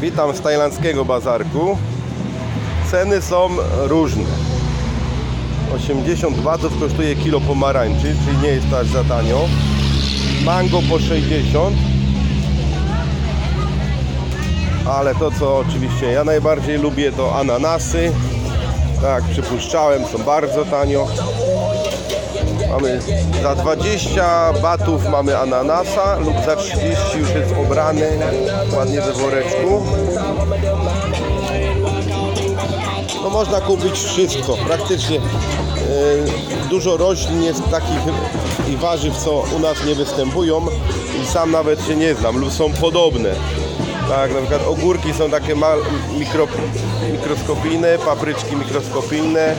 Witam z tajlandzkiego bazarku. Ceny są różne. 80 batów kosztuje kilo pomarańczy, czyli nie jest to aż za tanio. Mango po 60. Ale to co oczywiście ja najbardziej lubię to ananasy. Tak, przypuszczałem, są bardzo tanio. Mamy za 20 batów mamy ananasa lub za 30 już jest obrany ładnie we woreczku. No można kupić wszystko, praktycznie e, dużo roślin jest takich i warzyw, co u nas nie występują i sam nawet się nie znam lub są podobne. Tak, na przykład ogórki są takie mal, mikro, mikroskopijne, papryczki mikroskopijne,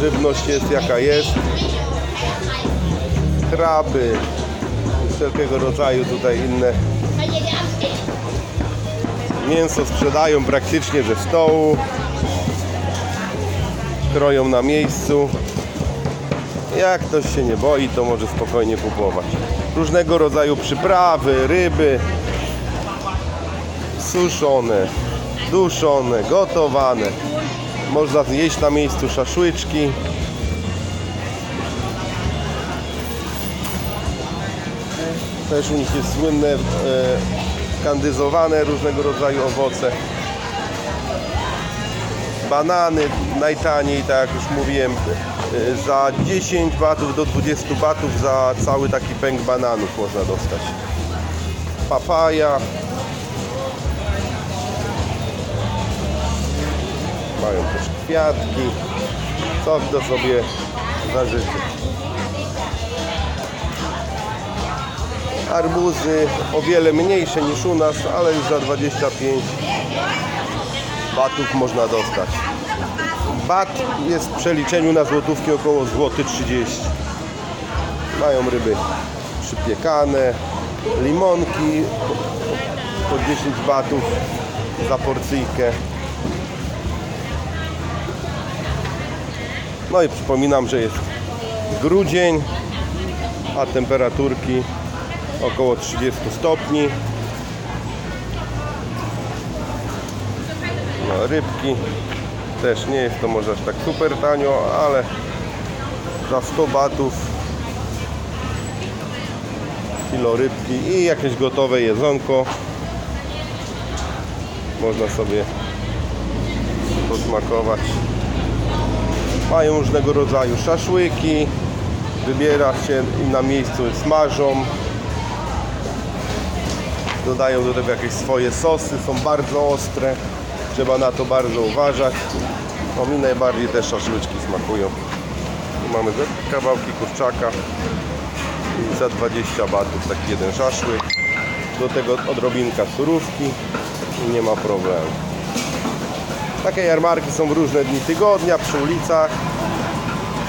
żywność jest jaka jest. Kraby, wszelkiego rodzaju tutaj inne. Mięso sprzedają praktycznie ze stołu. Kroją na miejscu. Jak ktoś się nie boi, to może spokojnie kupować. Różnego rodzaju przyprawy, ryby, suszone, duszone, gotowane. Można zjeść na miejscu szaszłyczki. Też u nich jest słynne e, kandyzowane różnego rodzaju owoce. Banany najtaniej, tak jak już mówiłem, e, za 10 batów do 20 batów za cały taki pęk bananów można dostać. Papaja, mają też kwiatki, co kto sobie zażyczy. Arbuzy o wiele mniejsze niż u nas, ale już za 25 batów można dostać. Bat jest w przeliczeniu na złotówki około złoty 30. Mają ryby przypiekane, limonki po 10 batów za porcyjkę. No i przypominam, że jest grudzień, a temperaturki około 30 stopni. No, rybki też nie jest to może aż tak super tanio, ale za 100 batów kilo rybki i jakieś gotowe jedzonko można sobie posmakować. Mają różnego rodzaju szaszłyki, wybiera się i na miejscu smażą. Dodają do tego jakieś swoje sosy, są bardzo ostre. Trzeba na to bardzo uważać. No mi najbardziej te szaszłyczki smakują. Tu mamy kawałki kurczaka i za 20 batów taki jeden szaszłyk. Do tego odrobinka surówki i nie ma problemu. Takie jarmarki są w różne dni tygodnia, przy ulicach.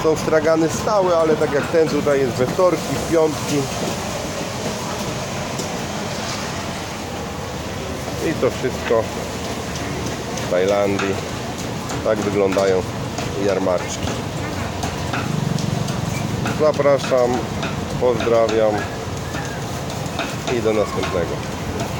Są stragany stałe, ale tak jak ten tutaj jest we wtorki, w piątki. I to wszystko w Tajlandii. Tak wyglądają jarmarczki. Zapraszam, pozdrawiam i do następnego.